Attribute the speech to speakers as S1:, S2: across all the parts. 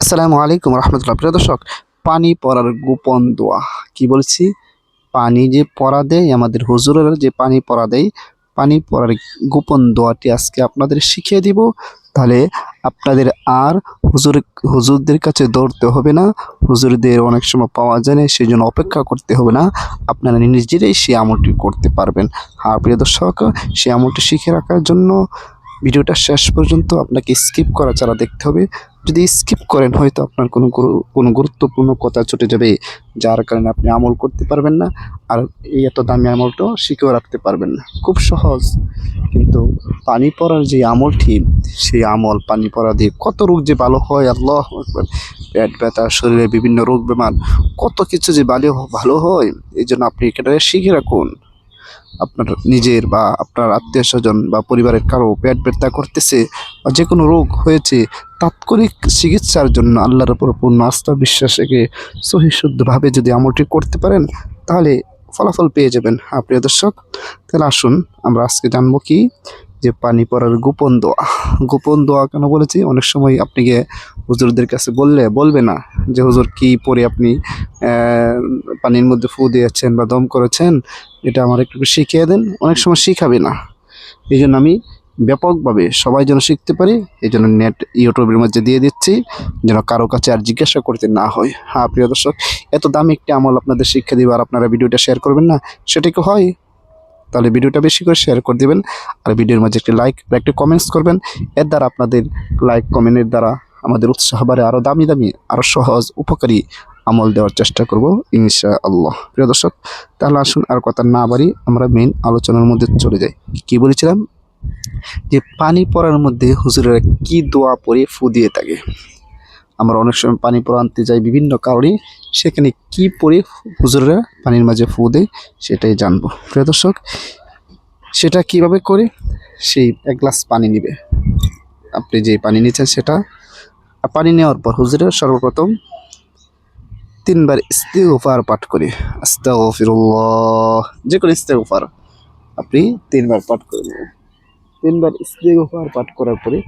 S1: আসসালামু আলাইকুম রহমতুল্লাহ। প্রিয় দর্শক, পানি পড়ার গোপন দোয়া। কি বলছি? পানি যে পড়া দেয়, আমাদের হুজুরের যে পানি পড়া দেয়, পানি পড়ার গোপন দোয়াটি আজকে আপনাদের শিখিয়ে দিব। তাহলে আপনাদের আর হুজুর, হুজুরদের কাছে দৌড়তে হবে না। হুজুরদের অনেক সময় পাওয়া যায় না সেই জন্য অপেক্ষা করতে হবে না। আপনারা নিজেরাই সেই আমলটি করতে পারবেন। হ্যাঁ প্রিয় দর্শক, সেই আমলটি শিখে রাখার জন্য ভিডিওটা শেষ পর্যন্ত আপনাকে স্কিপ করা ছাড়া দেখতে হবে। যদি স্কিপ করেন, হয়তো আপনার কোনো কোনো গুরুত্বপূর্ণ কথা ছুটে যাবে, যার কারণে আপনি আমল করতে পারবেন না, আর এই এত দামি আমলটাও শিখেও রাখতে পারবেন না। খুব সহজ। কিন্তু পানি পড়ার যে আমলটি, সেই আমল পানি পড়া দিয়ে কত রোগ যে ভালো হয়, আল্লাহ। পেট ব্যথা, শরীরে বিভিন্ন রোগ বেমার কত কিছু যে ভালো ভালো হয়, এই জন্য আপনি এটা শিখে রাখুন। আপনার নিজের বা আপনার আত্মীয় স্বজন বা পরিবারের কারও পেট ব্যথা করতেছে বা যে কোনো রোগ হয়েছে, তাৎক্ষণিক চিকিৎসার জন্য আল্লাহর উপর পূর্ণ আস্থা বিশ্বাস রেখে সহি শুদ্ধভাবে যদি আমলটি করতে পারেন, তাহলে ফলাফল পেয়ে যাবেন। হ্যাঁ প্রিয় দর্শক, তাহলে আসুন আমরা আজকে জানব কি? যে পানি পড়ার গোপন দোয়া। গোপন দোয়া কেন বলেছি? অনেক সময় আপনি গিয়ে হুজুরদের কাছে বললে, বলবে না। যে হুজুর কি পরে আপনি পানির মধ্যে ফু দিয়েছেন বা দম করেছেন, এটা আমার একটু শিখিয়ে দেন। অনেক সময় শিখাবে না। এই জন্য আমি ব্যাপকভাবে সবাই যেন শিখতে পারি, এই জন্য নেট ইউটিউবের মধ্যে দিয়ে দিচ্ছি, যেন কারও কাছে আর জিজ্ঞাসা করতে না হয়। হ্যাঁ প্রিয় দর্শক, এত দামি একটি আমল আপনাদের শিক্ষা দিব আর আপনারা ভিডিওটা শেয়ার করবেন না, সেটা কি হয়? তাহলে ভিডিওটা বেশি করে শেয়ার করে দেবেন, আর ভিডিওর মাঝে একটি লাইক বা একটি কমেন্টস করবেন, এর দ্বারা আপনাদের লাইক কমেন্টের দ্বারা আমাদের উৎসাহ বাড়ে আরও দামি দামি আরও সহজ উপকারী আমল দেওয়ার চেষ্টা করব ইনশা আল্লাহ প্রিয় দর্শক, তাহলে আসুন আর কথা না বাড়ি, আমরা মেন আলোচনার মধ্যে চলে যাই। কি বলেছিলাম? যে পানি পড়ার মধ্যে হুজুরেরা কি দোয়া পরে ফু দিয়ে থাকে। আমরা অনেক সময় পানি পড়া আনতে যাই বিভিন্ন কারণে, সেখানে কি পরে হুজুরেরা পানির মাঝে ফু দেয় সেটাই জানব। প্রিয় দর্শক, সেটা কীভাবে করে? সেই এক গ্লাস পানি নেবে। আপনি যে পানি নিচ্ছেন সেটা পানি নেওয়ার পর হুজুরের সর্বপ্রথম তিনবার ইস্তেগফার পাঠ করে। আস্তাগফিরুল্লাহ। যে কোনো ইস্তেগফার আপনি তিনবার পাঠ করে নেবেন। তিনবার ইস্তেগফার পাঠ করার পরে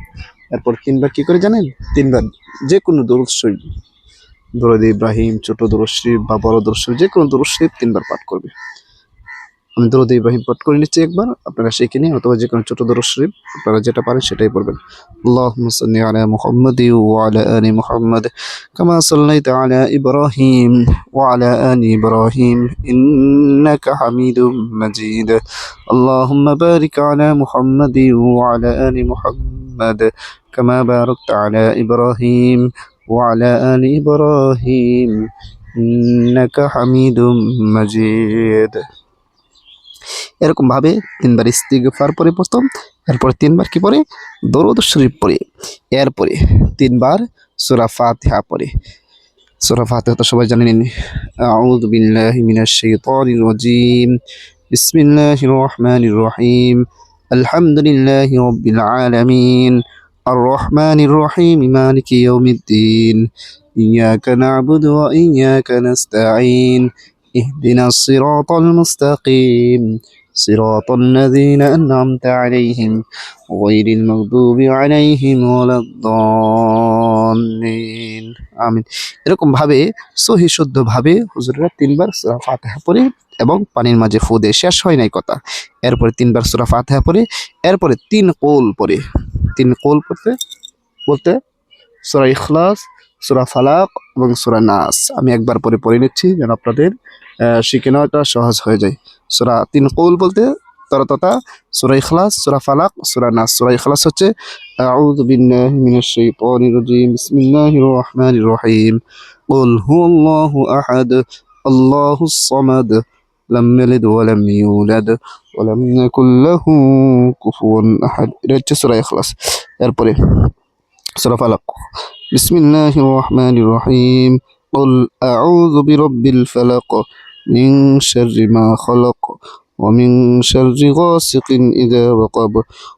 S1: এরপর তিনবার কি করে জানেন? তিনবার যে কোনো দরুদ দরুদ ইব্রাহিম, ছোট দরুদ বা বড় দরুদ যে কোনো দরুদ তিনবার পাঠ করবে। আমি দরুদ ইব্রাহিম পাঠ করে নিচ্ছি একবার আপনারা শিখে নিন অথবা যে কোনো ছোট দরুদ শরীফ আপনারা যেটা পারেন সেটাই পড়বেন اللهم صل على محمد وعلى آل محمد كما صليت على إبراهيم وعلى آل إبراهيم إنك حميد مجيد اللهم بارك على محمد وعلى آل محمد كما باركت على إبراهيم وعلى آل إبراهيم إنك حميد مجيد এরকম ভাবে তিনবার ইস্তিগফার পরে প্রথম এরপর তিনবার কি পরে দরুদ শরীফ পড়ে এরপরে তিনবার সূরা ফাতিহা পড়ে সূরা ফাতিহা তো সবাই জানেন আউযু বিল্লাহি মিনাশ শাইতানির রাজিম বিসমিল্লাহির রহমানির রহিম আলহামদুলিল্লাহি রাব্বিল আলামিন আর রহমানির রহিম মালিকি ইয়াউমিদ্দিন إياك نعبد وإياك نستعين اهدنا الصراط المستقيم صراط الذين أنعمت عليهم غير المغضوب عليهم ولا الضالين আমিন এরকম ভাবে সহি শুদ্ধ ভাবে হুজুরেরা তিনবার সূরা ফাতিহা পড়ে এবং পানির মাঝে ফু দিয়ে শেষ হয় নাই কথা এরপরে তিনবার সূরা ফাতিহা পড়ে এরপরে তিন কোল পড়ে তিন কোল পড়তে বলতে সূরা ইখলাস সূরা ফালাক এবং সূরা নাস আমি একবার পরে পড়ে নিচ্ছি যেন আপনাদের আহ, শিখে নেওয়াটা সহজ হয়ে যায় সূরা তিন কৌল বলতে তরততা সূরা ইখলাস সূরা ফালাক সূরা নাস সূরা ইখলাস হচ্ছে আউযু বিল্লাহি মিনাশ শাইতানির রাজিম বিসমিল্লাহির রহমানির রহিম قل هو الله أحد الله الصمد لم يلد ولم يولد ولم يكن له كفوا أحد এটা হচ্ছে সূরা ইখলাস এরপরে সূরা ফালাক বিসমিল্লাহির রহমানির রহিম قل أعوذ برب الفلق من شر ما خلق ومن شر غاسق إذا وقب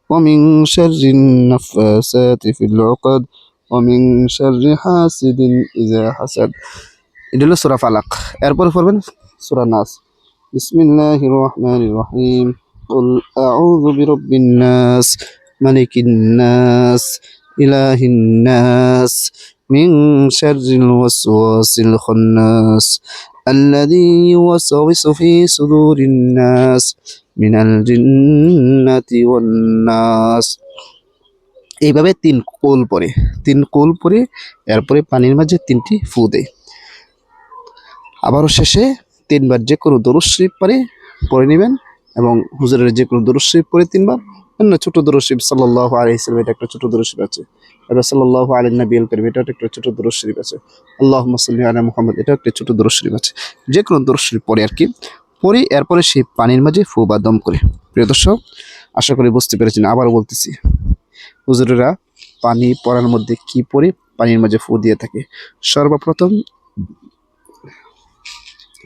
S1: ومن شر النفاسات في العقد ومن شر حاسد إذا حسد এটা হলো সুরা ফালাক এরপরে পড়বেন সুরা নাস বিসমিল্লাহির রহমানির রহিম قل أعوذ برب الناس ملك الناس إله الناس من شر الوسواس الخناس الذي يوسوس في صدور الناس من الجنة والناس এইভাবে তিন কোল পরে তিন কোল পরে এরপরে পানির মাঝে তিনটি ফু দেয় আবারও শেষে তিনবার যে কোনো দরুদ শরীফ পরে পরে নেবেন এবং হুজুরের যে কোনো দরুদ শরীফ পরে তিনবার অন্য ছোট দরুদ শরীফ সাল্লাহ আলহিসাম এটা একটা ছোট দরুদ শরীফ আছে এবার সাল্লাহ আলী নবী আল করিম, এটা একটা ছোট শরীফ আছে। আল্লাহ সাল্লি আলা মুহাম্মদ, এটা একটা ছোট শরীফ আছে। যে কোনো শরীফ পরে আর কি পরে এরপরে সেই পানির মাঝে ফু বা দম করে। প্রিয় দর্শক, আশা করি বুঝতে পেরেছেন আবার বলতেছি, হুজুরেরা পানি পড়ার মধ্যে কি পরে পানির মাঝে ফু দিয়ে থাকে। সর্বপ্রথম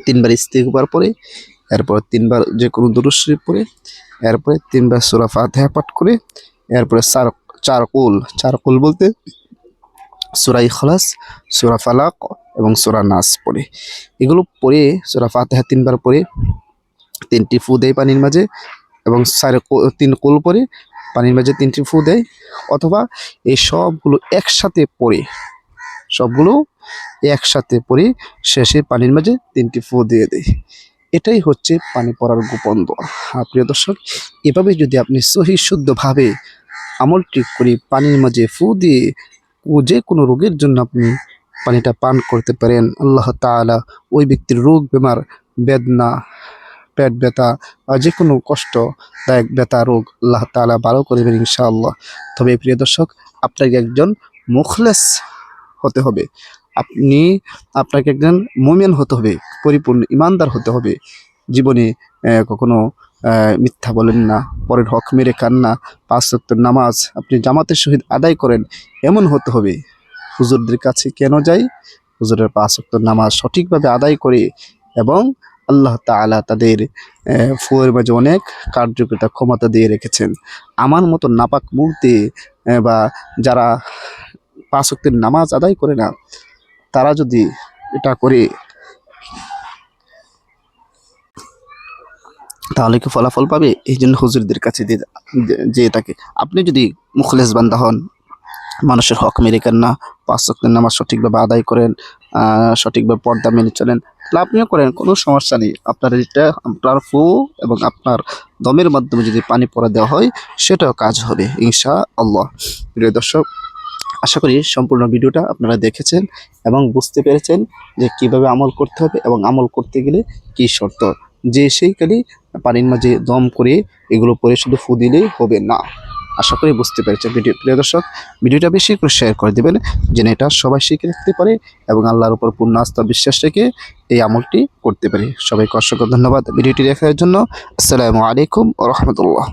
S1: তিনবার ইস্তেকবার পরে এরপর তিনবার যে কোনো দুরুদ শরীফ পরে এরপরে তিনবার সুরা ফাতিহা পাঠ করে, এরপরে চার চার কুল চার কুল বলতে সুরা ইখলাস, সুরা ফালাক এবং সুরা নাস পড়ে। এগুলো পড়ে, সুরা ফাতিহা তিনবার পরে তিনটি ফু দেয় পানির মাঝে এবং কু- তিন কুল পরে পানির মাঝে তিনটি ফু দেয়। অথবা এই সবগুলো একসাথে পড়ে, সবগুলো একসাথে পরে শেষে পানির মাঝে তিনটি ফু দিয়ে দেয়। এটাই হচ্ছে পানি পড়ার গোপন দোয়া। হ্যাঁ প্রিয় দর্শক, এভাবে যদি আপনি সহি শুদ্ধভাবে আমলটি করে পানির মাঝে ফু দিয়ে যে কোনো রোগের জন্য আপনি পানিটা পান করতে পারেন। আল্লাহ তাআলা ওই ব্যক্তির রোগ, বেমার, বেদনা, পেট ব্যথা যে কোনো কষ্টদায়ক ব্যথা রোগ আল্লাহ তাআলা ভালো করবেন ইনশাআল্লাহ। তবে প্রিয় দর্শক, আপনাকে একজন মুখলেস হতে হবে। আপনি আপনাকে একজন মোমেন হতে হবে, পরিপূর্ণ ইমানদার হতে হবে। জীবনে কখনো মিথ্যা বলেন না। পরের হক মেরে কান্না, পাঁচ ওয়াক্ত নামাজ আপনি জামাতের সহিত আদায় করেন, এমন হতে হবে। হুজুরদের কাছে কেন যাই? হুজুরের পাঁচ ওয়াক্ত নামাজ সঠিকভাবে আদায় করে এবং আল্লাহ তাআলা তাদের ফুয়ের মাঝে অনেক কার্যকরিতা ক্ষমতা দিয়ে রেখেছেন। আমার মতো নাপাক মুহূর্তে বা যারা পাঁচ ওয়াক্তের নামাজ আদায় করে না, তারা যদি এটা করে তাহলে কি ফলাফল পাবে? এই জন্য হুজুরদের কাছে দিয়ে যে থাকে আপনি যদি মুখলেস বান্দা হন, মানুষের হক মেরে কেন না? পাঁচ ওয়াক্তের নামাজ সঠিকভাবে আদায় করেন সঠিকভাবে পর্দা মেনে চলেন, তাহলে আপনিও করেন, কোনো সমস্যা নেই। আপনার এটা, আপনার ফু এবং আপনার দমের মাধ্যমে যদি পানি পড়া দেওয়া হয়, সেটাও কাজ হবে ইনশা আল্লাহ প্রিয় দর্শক, আশা করি সম্পূর্ণ ভিডিওটা আপনারা দেখেছেন এবং বুঝতে পেরেছেন যে কীভাবে আমল করতে হবে এবং আমল করতে গেলে কি শর্ত। যে সেই কালি পানির মাঝে দম করে এগুলো পরে শুধু ফু দিলেই হবে না। আশা করি বুঝতে পেরেছেন ভিডিও। প্রিয় দর্শক, ভিডিওটা বেশি করে শেয়ার করে দেবেন যেন এটা সবাই শিখে রাখতে পারে এবং আল্লাহর উপর পূর্ণ আস্থা বিশ্বাস রেখে এই আমলটি করতে পারে। সবাইকে অসংখ্য ধন্যবাদ ভিডিওটি দেখার জন্য। আসসালামু আলাইকুম রহমতুল্লাহ।